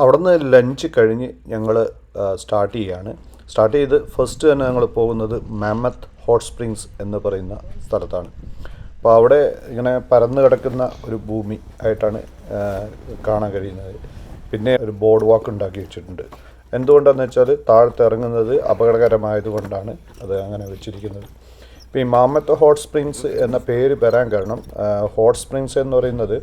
അവിടുന്ന് ലഞ്ച് കഴിഞ്ഞ് ഞങ്ങൾ സ്റ്റാർട്ട് ചെയ്യുകയാണ് സ്റ്റാർട്ട് ചെയ്ത് ഫസ്റ്റ് തന്നെ ഞങ്ങൾ പോകുന്നത് മാമത്ത് ഹോട്ട് സ്പ്രിങ്സ് എന്ന് പറയുന്ന സ്ഥലത്താണ്. അപ്പോൾ അവിടെ ഇങ്ങനെ പരന്നു കിടക്കുന്ന ഒരു ഭൂമി ആയിട്ടാണ് കാണാൻ കഴിയുന്നത്. പിന്നെ ഒരു ബോർഡ് വാക്ക് ഉണ്ടാക്കി വെച്ചിട്ടുണ്ട്. എന്തുകൊണ്ടാണെന്ന് വെച്ചാൽ താഴത്ത് ഇറങ്ങുന്നത് അപകടകരമായതുകൊണ്ടാണ് അത് അങ്ങനെ വെച്ചിരിക്കുന്നത്. ഇപ്പോൾ ഈ മാമത്ത് ഹോട്ട് സ്പ്രിങ്സ് എന്ന പേര് വരാൻ കാരണം ഹോട്ട് സ്പ്രിങ്സ് എന്ന് പറയുന്നത്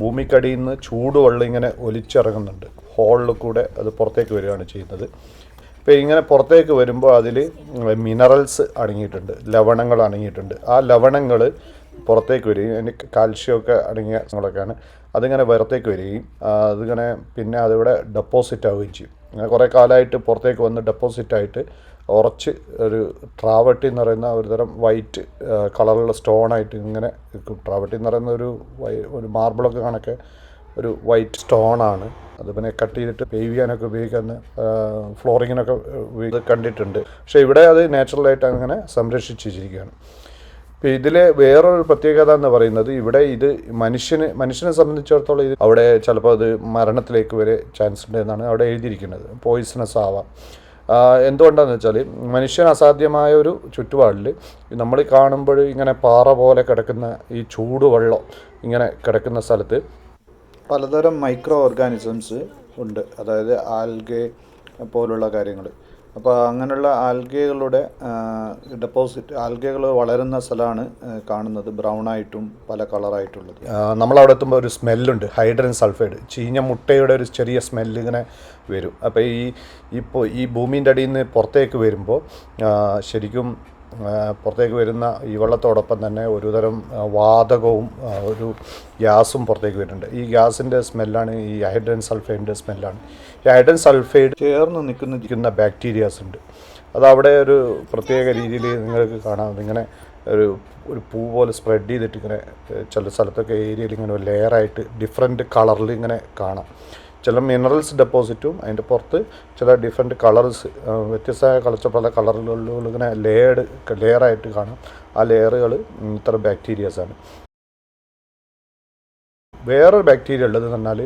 ഭൂമിക്കടിയിൽ നിന്ന് ചൂടുവെള്ളം ഇങ്ങനെ ഒലിച്ചിറങ്ങുന്നുണ്ട്. ഹോളിൽ കൂടെ അത് പുറത്തേക്ക് വരികയാണ് ചെയ്യുന്നത്. ഇപ്പോൾ ഇങ്ങനെ പുറത്തേക്ക് വരുമ്പോൾ അതിൽ മിനറൽസ് അടങ്ങിയിട്ടുണ്ട്. ലവണങ്ങൾ അടങ്ങിയിട്ടുണ്ട്. ആ ലവണങ്ങൾ പുറത്തേക്ക് വരികയും അതിന് കാൽഷ്യമൊക്കെ അടങ്ങിയ സംഭവങ്ങളൊക്കെയാണ് അതിങ്ങനെ പുറത്തേക്ക് വരികയും അതിങ്ങനെ പിന്നെ അതിവിടെ ഡെപ്പോസിറ്റ് ആവുകയും ചെയ്യും. അങ്ങനെ കുറേ കാലമായിട്ട് പുറത്തേക്ക് വന്ന് ഡെപ്പോസിറ്റ് ആയിട്ട് ഉറച്ച് ഒരു ട്രാവട്ടി എന്ന് പറയുന്ന ഒരു തരം വൈറ്റ് കളറുള്ള സ്റ്റോണായിട്ട് ഇങ്ങനെ നിൽക്കും ട്രാവട്ടി എന്ന് പറയുന്ന ഒരു വൈ- ഒരു മാർബിളൊക്കെ കണക്കെ ഒരു വൈറ്റ് സ്റ്റോണാണ് അത് പിന്നെ കട്ട് ചെയ്തിട്ട് പേവ് ചെയ്യാനൊക്കെ ഉപയോഗിക്കുന്ന ഫ്ലോറിങ്ങിനൊക്കെ ഉപയോഗിക്കുന്നത് കണ്ടിട്ടുണ്ട്. പക്ഷേ ഇവിടെ അത് നാച്ചുറലായിട്ട് അങ്ങനെ സംരക്ഷിച്ച് വെച്ചിരിക്കുകയാണ്. ഇപ്പോൾ ഇതിലെ വേറൊരു പ്രത്യേകത എന്ന് പറയുന്നത് ഇവിടെ ഇത് മനുഷ്യന് മനുഷ്യനെ സംബന്ധിച്ചിടത്തോളം ഇത് അവിടെ ചിലപ്പോൾ അത് മരണത്തിലേക്ക് വരെ ചാൻസ് ഉണ്ട് എന്നാണ് അവിടെ എഴുതിയിരിക്കുന്നത്. പോയിസണസ് ആവാം. എന്തുകൊണ്ടാണെന്ന് വെച്ചാൽ മനുഷ്യൻ അസാധ്യമായ ഒരു ചുറ്റുപാടിൽ നമ്മൾ കാണുമ്പോൾ ഇങ്ങനെ പാറ പോലെ കിടക്കുന്ന ഈ ചൂടുവെള്ളം ഇങ്ങനെ കിടക്കുന്ന സ്ഥലത്ത് പലതരം മൈക്രോ ഓർഗാനിസംസ് ഉണ്ട്. അതായത് ആൽഗെ പോലുള്ള കാര്യങ്ങൾ അപ്പോൾ അങ്ങനെയുള്ള ആൽഗകളുടെ ഡെപ്പോസിറ്റ് ആൽഗകൾ വളരുന്ന സ്ഥലമാണ് കാണുന്നത്. ബ്രൗൺ ആയിട്ടും പല കളറായിട്ടുള്ളത് നമ്മളവിടെ എത്തുമ്പോൾ ഒരു സ്മെല്ലുണ്ട് ഹൈഡ്രൻ സൾഫൈഡ് ചീഞ്ഞ മുട്ടയുടെ ഒരു ചെറിയ സ്മെല്ല് ഇങ്ങനെ വരും. അപ്പോൾ ഈ ഇപ്പോൾ ഈ ഭൂമിന്റെ അടിയിൽ നിന്ന് പുറത്തേക്ക് വരുമ്പോൾ ശരിക്കും പുറത്തേക്ക് വരുന്ന ഈ വെള്ളത്തോടൊപ്പം തന്നെ ഒരുതരം വാതകവും ഒരു ഗ്യാസും പുറത്തേക്ക് വരുന്നുണ്ട്. ഈ ഗ്യാസിന്റെ സ്മെല്ലാണ് ഈ ഹൈഡ്രൻ സൾഫൈഡിന്റെ സ്മെല്ലാണ്. ഈ ഹൈഡ്രൻ സൾഫൈഡ് ചേർന്ന് നിൽക്കുന്ന ബാക്ടീരിയാസ് ഉണ്ട്. അതവിടെ ഒരു പ്രത്യേക രീതിയിൽ നിങ്ങൾക്ക് കാണാം. ഇങ്ങനെ ഒരു ഒരു പൂ പോലെ സ്പ്രെഡ് ചെയ്തിട്ട് ഇങ്ങനെ ചില സ്ഥലത്തൊക്കെ ഏരിയയിൽ ഇങ്ങനെ ഒരു ലെയറായിട്ട് ഡിഫറെന്റ് കളറിൽ ഇങ്ങനെ കാണാം. ചില മിനറൽസ് ഡെപ്പോസിറ്റും അതിന്റെ പുറത്ത് ചില ഡിഫറെന്റ് കളർസ് വ്യത്യസ്തമായ കളച്ച പല കളറുകളിൽ ഇങ്ങനെ ലെയർഡ് ലെയറായിട്ട് കാണാം. ആ ലെയറുകൾ ഇത്ര ബാക്ടീരിയാസാണ് വേറൊരു ബാക്ടീരിയ ഉള്ളത് എന്ന് പറഞ്ഞാൽ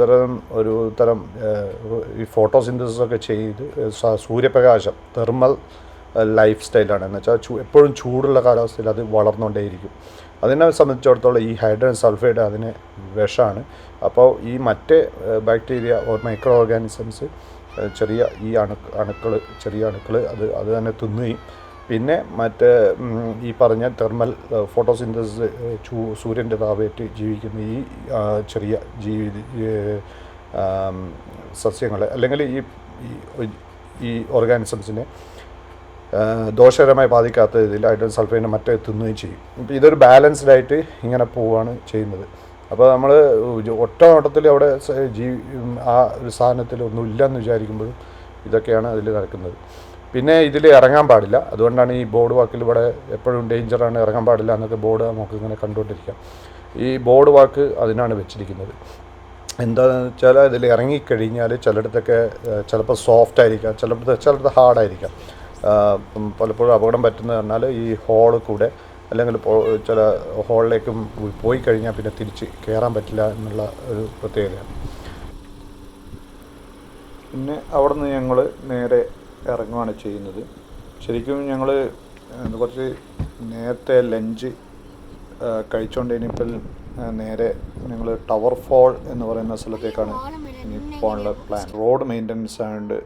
തരം ഒരു തരം ഈ ഫോട്ടോസിന്തസിസ് ഒക്കെ ചെയ്ത് സൂര്യപ്രകാശം തെർമൽ ലൈഫ് സ്റ്റൈലാണ് എന്ന് വെച്ചാൽ എപ്പോഴും ചൂടുള്ള കാലാവസ്ഥയിൽ അത് വളർന്നുകൊണ്ടേയിരിക്കും. അതിനെ സംബന്ധിച്ചിടത്തോളം ഈ ഹൈഡ്രജൻ സൾഫൈഡ് അതിന് വിഷമാണ്. അപ്പോൾ ഈ മറ്റ് ബാക്ടീരിയ ഓർ മൈക്രോ ഓർഗാനിസംസ് ചെറിയ ഈ അണു അണുക്കൾ ചെറിയ അണുക്കൾ അത് അത് തന്നെ തിന്നുകയും പിന്നെ മറ്റ് ഈ പറഞ്ഞ തെർമൽ ഫോട്ടോസിന്തസിസ് ചൂ സൂര്യന്റെ താപേറ്റ് ജീവിക്കുന്ന ഈ ചെറിയ ജീവി സസ്യങ്ങൾ അല്ലെങ്കിൽ ഈ ഈ- ഓർഗാനിസംസിനെ ദോഷകരമായി ബാധിക്കാത്ത രീതിയിൽ ഹൈഡ്രജൻ സൾഫൈഡിനെ മറ്റേ തിന്നുകയും ചെയ്യും. അപ്പോൾ ഇതൊരു ബാലൻസ്ഡ് ആയിട്ട് ഇങ്ങനെ പോവുകയാണ് ചെയ്യുന്നത്. അപ്പോൾ നമ്മൾ ഒറ്റ നോട്ടത്തിൽ അവിടെ ജീ ആ ഒരു സാധനത്തിൽ ഒന്നും ഇല്ലെന്ന് വിചാരിക്കുമ്പോഴും ഇതൊക്കെയാണ് അതിൽ നടക്കുന്നത്. പിന്നെ ഇതിൽ ഇറങ്ങാൻ പാടില്ല. അതുകൊണ്ടാണ് ഈ ബോർഡ് വാക്കിൽ ഇവിടെ എപ്പോഴും ഡേഞ്ചറാണ് ഇറങ്ങാൻ പാടില്ല എന്നൊക്കെ ബോർഡ് നമുക്ക് ഇങ്ങനെ കണ്ടുകൊണ്ടിരിക്കാം. ഈ ബോർഡ് വാക്ക് അതിനാണ് വെച്ചിരിക്കുന്നത്. എന്താണെന്ന് വെച്ചാൽ ഇതിൽ ഇറങ്ങിക്കഴിഞ്ഞാൽ ചിലയിടത്തൊക്കെ ചിലപ്പോൾ സോഫ്റ്റ് ആയിരിക്കാം ചിലപ്പോൾ ചിലടത്ത് ഹാർഡായിരിക്കാം പലപ്പോഴും അപകടം പറ്റുന്നത് പറഞ്ഞാൽ ഈ ഹോളിൽ കൂടെ അല്ലെങ്കിൽ ചില ഹോളിലേക്കും പോയി കഴിഞ്ഞാൽ പിന്നെ തിരിച്ച് കയറാൻ പറ്റില്ല എന്നുള്ള ഒരു പ്രത്യേകതയാണ്. പിന്നെ അവിടെ നിന്ന് ഞങ്ങൾ നേരെ ഇറങ്ങുകയാണ് ചെയ്യുന്നത്. ശരിക്കും ഞങ്ങൾ കുറച്ച് നേരത്തെ ലഞ്ച് കഴിച്ചുകൊണ്ട് നേരെ ഞങ്ങൾ ടവർ ഫോൾ എന്ന് പറയുന്ന സ്ഥലത്തേക്കാണ് പോകാനുള്ള പ്ലാൻ റോഡ് മെയിന്റനൻസ് ആൻഡ്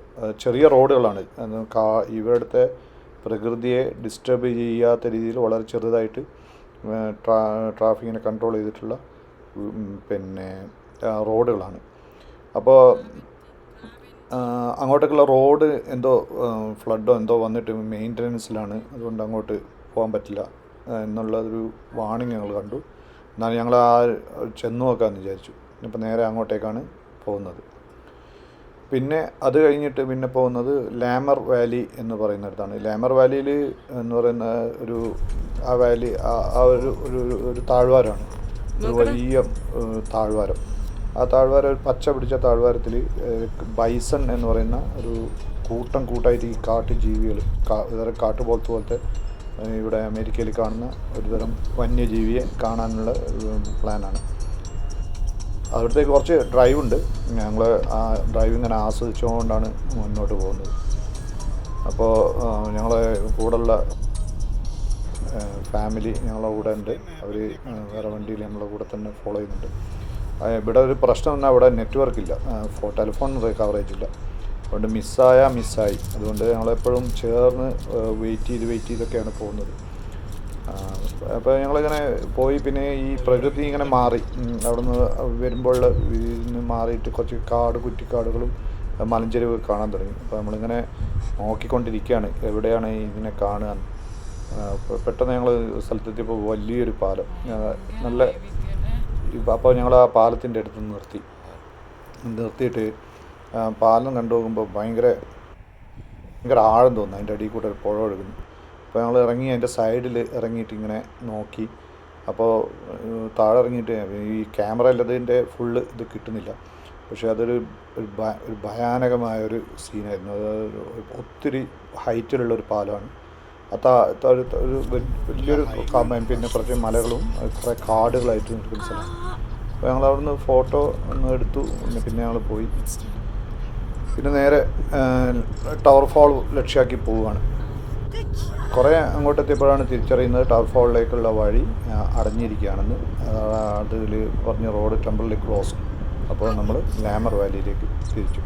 ചെറിയ റോഡുകളാണ്. കാ ഇവിടുത്തെ പ്രകൃതിയെ ഡിസ്റ്റർബ് ചെയ്യാത്ത രീതിയിൽ വളരെ ചെറുതായിട്ട് ട്രാ ട്രാഫിക്കിനെ കൺട്രോൾ ചെയ്തിട്ടുള്ള പിന്നെ റോഡുകളാണ്. അപ്പോൾ അങ്ങോട്ടേക്കുള്ള റോഡ് എന്തോ ഫ്ലഡോ എന്തോ വന്നിട്ട് മെയിന്റനൻസിലാണ് അതുകൊണ്ട് അങ്ങോട്ട് പോകാൻ പറ്റില്ല എന്നുള്ളൊരു വാണിംഗ് ഞങ്ങൾ കണ്ടു. എന്നാലും ഞങ്ങൾ ആ ചെന്നു നോക്കാമെന്ന് വിചാരിച്ചു. ഇപ്പം നേരെ അങ്ങോട്ടേക്കാണ് പോകുന്നത്. പിന്നെ അത് കഴിഞ്ഞിട്ട് പിന്നെ പോകുന്നത് ലാമർ വാലി എന്ന് പറയുന്നിടത്താണ്. ലാമർ വാലിയിൽ എന്ന് പറയുന്ന ഒരു ആ വാലി ആ- ആ ഒരു ഒരു ഒരു താഴ്വാരമാണ്. ഒരു വലിയ താഴ്വാരം. ആ താഴ്വാരം ഒരു പച്ച പിടിച്ച താഴ്വാരത്തിൽ ബൈസൺ എന്ന് പറയുന്ന ഒരു കൂട്ടം കൂട്ടായിട്ട് ഈ കാട്ടു ജീവികൾ വേറെ കാട്ടു പോലത്തെ പോലത്തെ ഇവിടെ അമേരിക്കയിൽ കാണുന്ന ഒരുതരം വന്യജീവിയെ കാണാനുള്ള പ്ലാനാണ്. അവിടത്തേക്ക് കുറച്ച് ഡ്രൈവ് ഉണ്ട് ഞങ്ങൾ ആ ഡ്രൈവ് ഇങ്ങനെ ആസ്വദിച്ചുകൊണ്ടാണ് മുന്നോട്ട് പോകുന്നത്. അപ്പോൾ ഞങ്ങളെ കൂടെയുള്ള ഫാമിലി ഞങ്ങളുടെ കൂടെ ഉണ്ട്. അവർ വേറെ വണ്ടിയിൽ ഞങ്ങളുടെ കൂടെ തന്നെ ഫോളോ ചെയ്യുന്നുണ്ട്. ഇവിടെ ഒരു പ്രശ്നം എന്നാൽ അവിടെ നെറ്റ്വർക്ക് ഇല്ല. ടെലിഫോൺ കവറേജ് ഇല്ല. അതുകൊണ്ട് മിസ്സായാൽ മിസ്സായി. അതുകൊണ്ട് ഞങ്ങളെപ്പോഴും ചേർന്ന് വെയിറ്റ് ചെയ്ത് വെയിറ്റ് ചെയ്തൊക്കെയാണ് പോകുന്നത്. അപ്പോൾ ഞങ്ങളിങ്ങനെ പോയി പിന്നെ ഈ പ്രകൃതി ഇങ്ങനെ മാറി. അവിടെ നിന്ന് വരുമ്പോൾ ഇതിന് മാറിയിട്ട് കുറച്ച് കാട് കുറ്റിക്കാടുകളും മലഞ്ചെരിവ് കാണാൻ തുടങ്ങി. അപ്പോൾ നമ്മളിങ്ങനെ നോക്കിക്കൊണ്ടിരിക്കുകയാണ്. എവിടെയാണ് ഇതിനെ കാണുക? പെട്ടെന്ന് ഞങ്ങൾ സ്ഥലത്തെത്തിയപ്പോൾ വലിയൊരു പാലം. നല്ല അപ്പോൾ ഞങ്ങൾ ആ പാലത്തിന്റെ അടുത്ത് നിർത്തി. നിർത്തിയിട്ട് പാലം കണ്ടു ഭയങ്കര ഭയങ്കര ആഴം തോന്നുന്നു. അതിന്റെ അടിയിൽ കൂടെ ഒരു പുഴ ഒഴുകുന്നു. അപ്പോൾ ഞങ്ങൾ ഇറങ്ങി അതിന്റെ സൈഡിൽ ഇറങ്ങിയിട്ട് ഇങ്ങനെ നോക്കി. അപ്പോൾ താഴെ ഇറങ്ങിയിട്ട് ഈ ക്യാമറ അല്ലതിന്റെ ഫുള്ള് ഇത് കിട്ടുന്നില്ല. പക്ഷേ അതൊരു ഒരു ഭയാനകമായ ഒരു സീനായിരുന്നു അത് ഒത്തിരി ഹൈറ്റിലുള്ള ഒരു പാലമാണ്. ആ താ- താ- ഒരു വലിയൊരു കാമ- പിന്നെ കുറച്ച് മലകളും കുറേ കാടുകളായിട്ട് നിൽക്കുന്ന സ്ഥലം. അപ്പോൾ ഞങ്ങൾ അവിടുന്ന് ഫോട്ടോ ഒന്ന് എടുത്തു. പിന്നെ ഞങ്ങൾ പോയി. പിന്നെ നേരെ ടവർ ഫാൾ ലക്ഷ്യമാക്കി പോവുകയാണ്. കുറേ അങ്ങോട്ട് എത്തിയപ്പോഴാണ് തിരിച്ചറിയുന്നത് ടവർ ഹോളിലേക്കുള്ള വഴി അടഞ്ഞിരിക്കുകയാണെന്ന്. അതിൽ പറഞ്ഞ റോഡ് ടെമ്പിളിൽ ക്ലോസ് അപ്പോൾ നമ്മൾ ലാമർ വാലിയിലേക്ക് തിരിച്ചു.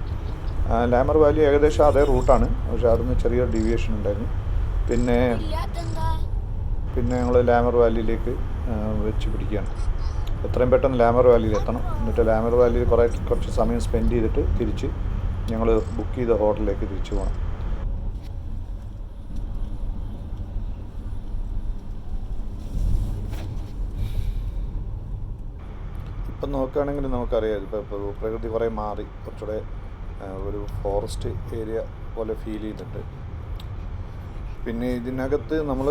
ലാമർ വാലി ഏകദേശം അതേ റൂട്ടാണ്. പക്ഷേ അതിന് ചെറിയൊരു ഡീവിയേഷൻ ഉണ്ടായിരുന്നു. പിന്നെ പിന്നെ ഞങ്ങൾ ലാമർ വാലിയിലേക്ക് വെച്ച് പിടിക്കുകയാണ്. എത്രയും പെട്ടെന്ന് ലാമർ വാലിയിൽ എത്തണം. എന്നിട്ട് ലാമർ വാലിയിൽ കുറേ കുറച്ച് സമയം സ്പെൻഡ് ചെയ്തിട്ട് തിരിച്ച് ഞങ്ങൾ ബുക്ക് ചെയ്ത ഹോട്ടലിലേക്ക് തിരിച്ചു പോകണം. ഇപ്പം നോക്കുകയാണെങ്കിൽ നമുക്കറിയാം ഇപ്പോൾ പ്രകൃതി കുറേ മാറി. കുറച്ചുകൂടെ ഒരു ഫോറസ്റ്റ് ഏരിയ പോലെ ഫീൽ ചെയ്യുന്നുണ്ട് പിന്നെ ഇതിനകത്ത് നമ്മൾ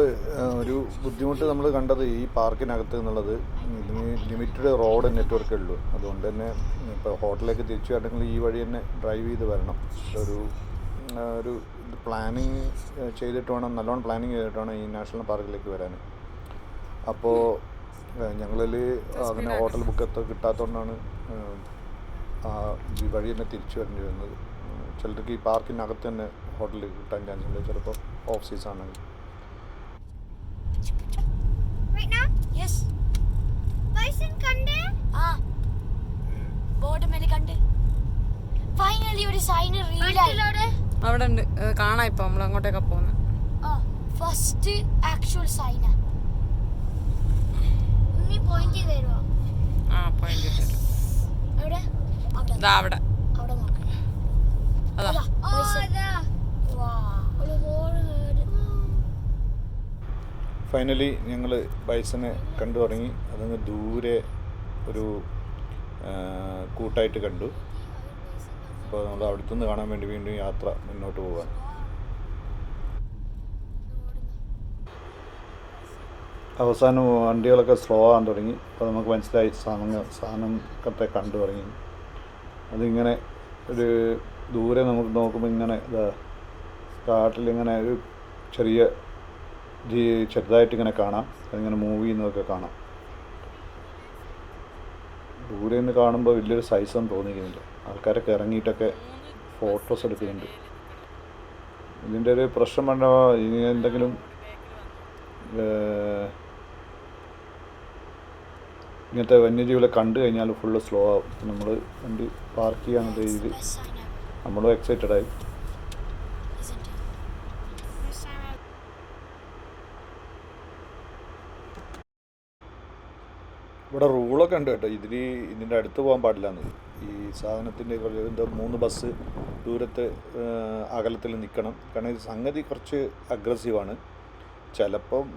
ഒരു ബുദ്ധിമുട്ട് നമ്മൾ കണ്ടത് ഈ പാർക്കിനകത്ത് എന്നുള്ളത് ഇതിന് ലിമിറ്റഡ് റോഡ് നെറ്റ്വർക്കേ ഉള്ളൂ. അതുകൊണ്ട് തന്നെ ഇപ്പോൾ ഹോട്ടലിലേക്ക് തിരിച്ചു വരണമെങ്കിൽ ഈ വഴി തന്നെ ഡ്രൈവ് ചെയ്ത് വരണം. ഒരു ഒരു പ്ലാനിങ് ചെയ്തിട്ട് വേണം നല്ലോണം പ്ലാനിങ് ചെയ്തിട്ട് വേണം ഈ നാഷണൽ പാർക്കിലേക്ക് വരാൻ. അപ്പോൾ ഞങ്ങളിൽ അങ്ങനെ ഹോട്ടൽ ബുക്ക് കിട്ടാത്തതുകൊണ്ടാണ് ആ ഈ വഴി തന്നെ തിരിച്ചു വരേണ്ടി വരുന്നത് ചിലർക്ക് ഈ പാർക്കിനകത്ത് തന്നെ ഹോട്ടലിൽ കിട്ടാൻ ചാൻസ് ഉണ്ട്. ചിലപ്പോൾ ഓഫ് സീസൺ ആണെങ്കിൽ Right now? Yes. Bison കണ്ട്? ആ. ബോർഡ് മേലെ കണ്ട്. ഫൈനലി ഒരു സൈൻ റീലായി അവിടെ ഉണ്ട്. കാണാം ഇപ്പൊ. നമ്മൾ അങ്ങോട്ടേക്കാ പോകുന്നത് ആ ഫസ്റ്റ് ആക്ച്വൽ സൈന ഉമ്മി പോയിന്റ് തരുമോ ആ പോയിന്റ് തരും എവിടെ? അവിടെ. ഇതാ അവിടെ. അവിടെ നോക്കാം. അതാ. ഫൈനലി ഞങ്ങൾ ബൈസനെ കണ്ടു തുടങ്ങി. അതങ്ങ് ദൂരെ ഒരു കൂട്ടായിട്ട് കണ്ടു. അപ്പോൾ നമ്മൾ അടുത്തുനിന്ന് കാണാൻ വേണ്ടി വീണ്ടും യാത്ര മുന്നോട്ട് പോകാൻ അവസാനം വണ്ടികളൊക്കെ സ്ലോ ആകാൻ തുടങ്ങി. അപ്പോൾ നമുക്ക് മനസ്സിലായി സാധനങ്ങൾ സാധനത്തെ കണ്ടു തുടങ്ങി. അതിങ്ങനെ ഒരു ദൂരെ നമുക്ക് നോക്കുമ്പോൾ ഇങ്ങനെ ഇതാ കാട്ടിലിങ്ങനെ ഒരു ചെറിയ ചെറുതായിട്ട് ഇങ്ങനെ കാണാം. അതിങ്ങനെ മൂവ് ചെയ്യുന്നതൊക്കെ കാണാം. ദൂരെ നിന്ന് കാണുമ്പോൾ വലിയൊരു സൈസൊന്നും തോന്നിക്കുന്നില്ല. ആൾക്കാരൊക്കെ ഇറങ്ങിയിട്ടൊക്കെ ഫോട്ടോസ് എടുക്കുന്നുണ്ട്. ഇതിന്റെ ഒരു പ്രശ്നം പറഞ്ഞാൽ ഇനി എന്തെങ്കിലും ഇങ്ങനത്തെ വന്യജീവികളെ കണ്ടു കഴിഞ്ഞാൽ ഫുള്ള് സ്ലോ ആവും. നമ്മൾ വണ്ടി പാർക്ക് ചെയ്യാനുള്ള രീതി നമ്മളും എക്സൈറ്റഡ് ആയി. ഇവിടെ റൂളൊക്കെ ഉണ്ട് കേട്ടോ. ഇതിൽ ഇതിന്റെ അടുത്ത് പോകാൻ പാടില്ല എന്ന്. ഈ സാധനത്തിന്റെ എന്താ മൂന്ന് ബസ് ദൂരത്ത് അകലത്തിൽ നിൽക്കണം. കാരണം ഇത് സംഗതി കുറച്ച് അഗ്രസീവാണ് ചിലപ്പം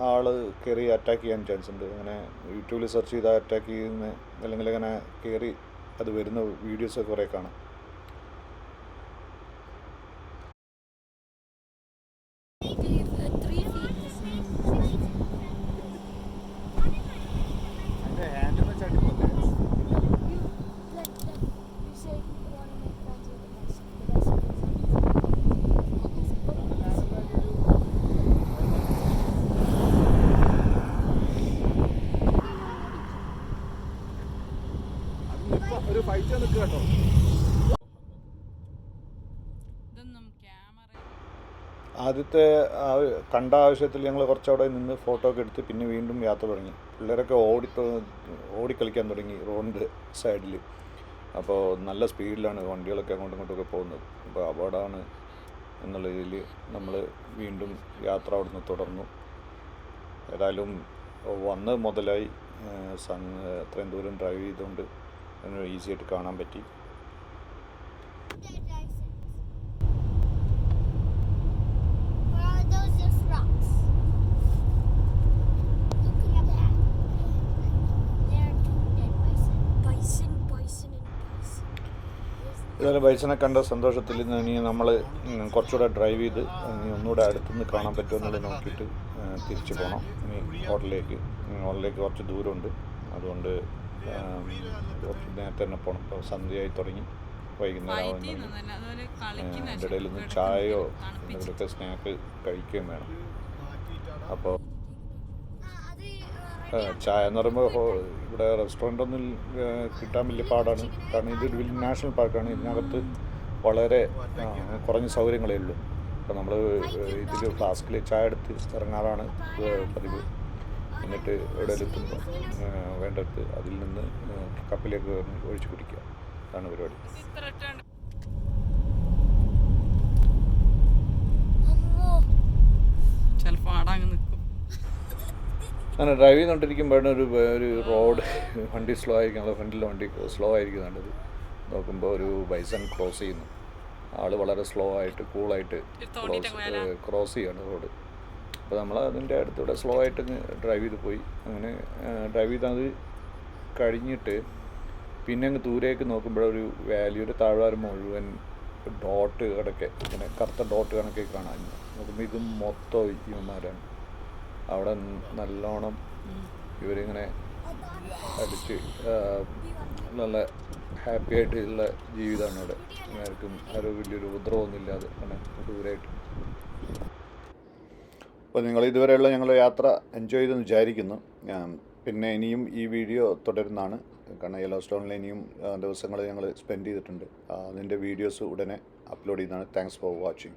ആൾ കയറി അറ്റാക്ക് ചെയ്യാൻ ചാൻസ് ഉണ്ട്. അങ്ങനെ യൂട്യൂബിൽ സെർച്ച് ചെയ്താൽ അറ്റാക്ക് ചെയ്യുന്ന അല്ലെങ്കിൽ അങ്ങനെ കയറി അത് വരുന്ന വീഡിയോസ് കുറേ കാണാം. ആദ്യത്തെ കണ്ട ആവശ്യത്തിൽ ഞങ്ങൾ കുറച്ചവിടെ നിന്ന് ഫോട്ടോ ഒക്കെ എടുത്ത് പിന്നെ വീണ്ടും യാത്ര തുടങ്ങി. പിള്ളേരൊക്കെ ഓടി ഓടിക്കളിക്കാൻ തുടങ്ങി റോഡിന്റെ സൈഡിൽ അപ്പോൾ നല്ല സ്പീഡിലാണ് വണ്ടികളൊക്കെ അങ്ങോട്ടും ഇങ്ങോട്ടൊക്കെ പോകുന്നത്. അപ്പോൾ അപകടമാണ് എന്നുള്ള രീതിയിൽ നമ്മൾ വീണ്ടും യാത്ര അവിടുന്ന് തുടർന്നു. ഏതായാലും വന്ന് മുതലായി സൺ അത്രയും ദൂരം ഡ്രൈവ് ചെയ്തുകൊണ്ട് ഈസി ആയിട്ട് കാണാൻ പറ്റി. ഇതുപോലെ ബൈസനെ കണ്ട സന്തോഷത്തിൽ നിന്ന് ഇനി നമ്മൾ കുറച്ചുകൂടെ ഡ്രൈവ് ചെയ്ത് ഇനി ഒന്നുകൂടെ അടുത്തുനിന്ന് കാണാൻ പറ്റുമെന്നുള്ളത് നോക്കിയിട്ട് തിരിച്ചു പോകണം ഇനി ഹോട്ടലിലേക്ക് ഹോട്ടലിലേക്ക് കുറച്ച് ദൂരമുണ്ട്. അതുകൊണ്ട് കുറച്ച് നേരത്തെ തന്നെ പോകണം ഇപ്പോൾ സന്ധ്യയായി തുടങ്ങി. വൈകുന്നേരം അതിന്റെ ഇടയിൽ നിന്ന് ചായയോ എന്തെങ്കിലുമൊക്കെ സ്നാക്ക് കഴിക്കുകയും വേണം. അപ്പോൾ ചായ എന്ന് പറയുമ്പോൾ ഇവിടെ റെസ്റ്റോറന്റ് ഒന്നും കിട്ടാൻ വലിയ പാടാണ്. കാരണം ഇതൊരു വലിയ നാഷണൽ പാർക്കാണ്. ഇതിനകത്ത് വളരെ കുറഞ്ഞ സൗകര്യങ്ങളേ ഉള്ളൂ. അപ്പോൾ നമ്മൾ ഇതിൽ ഫ്ലാസ്കിൽ ചായ എടുത്ത് ഇറങ്ങാറാണ് പതിവ്. എന്നിട്ട് ഇവിടെ എത്തുമ്പോൾ വേണ്ടടുത്ത് അതിൽ നിന്ന് കപ്പിലേക്ക് ഒഴിച്ചു കുടിക്കുക. അതാണ് പരിപാടി. ചിലപ്പോൾ ആടാങ്ങ് നിൽക്കും അങ്ങനെ ഡ്രൈവ് ചെയ്തുകൊണ്ടിരിക്കുമ്പോഴാണ് ഒരു ഒരു റോഡ് വണ്ടി സ്ലോ ആയിരിക്കും. ഞങ്ങളുടെ ഫ്രണ്ടിലെ വണ്ടി സ്ലോ ആയിരിക്കും നല്ലത് നോക്കുമ്പോൾ ഒരു ബൈസൺ ക്രോസ് ചെയ്യുന്നു. ആൾ വളരെ സ്ലോ ആയിട്ട് കൂളായിട്ട് ക്രോസ് ക്രോസ് ചെയ്യാണ് റോഡ് അപ്പോൾ നമ്മൾ അതിന്റെ അടുത്തൂടെ സ്ലോ ആയിട്ട് ഡ്രൈവ് ചെയ്ത് പോയി. അങ്ങനെ ഡ്രൈവ് ചെയ്ത് അത് കഴിഞ്ഞിട്ട് പിന്നെ അങ്ങ് ദൂരേക്ക് നോക്കുമ്പോഴൊരു വാലിയുടെ താഴ്വാരം മുഴുവൻ ഡോട്ട് കണക്കെ ഇങ്ങനെ കറുത്ത ഡോട്ട് കണക്കെ കാണാൻ നോക്കുമ്പോൾ ഇത് മൊത്തം ഇവന്മാരാണ്. അവിടെ നല്ലോണം ഇവരിങ്ങനെ അടിച്ച് നല്ല ഹാപ്പി ആയിട്ടുള്ള ജീവിതമാണ് അവിടെ. ആർക്കും ആരും വലിയൊരു ഉപദ്രവമൊന്നുമില്ലാതെ ആണ് ദൂരമായിട്ട് അപ്പോൾ നിങ്ങൾ ഇതുവരെയുള്ള ഞങ്ങളുടെ യാത്ര എൻജോയ് ചെയ്തെന്ന് വിചാരിക്കുന്നു. പിന്നെ ഇനിയും ഈ വീഡിയോ തുടരുന്നതാണ്. കാരണം യെല്ലോ സ്റ്റോണിൽ ഇനിയും ദിവസങ്ങൾ ഞങ്ങൾ സ്പെൻഡ് ചെയ്തിട്ടുണ്ട്. അതിന്റെ വീഡിയോസ് ഉടനെ അപ്ലോഡ് ചെയ്യുന്നതാണ്. Thanks for watching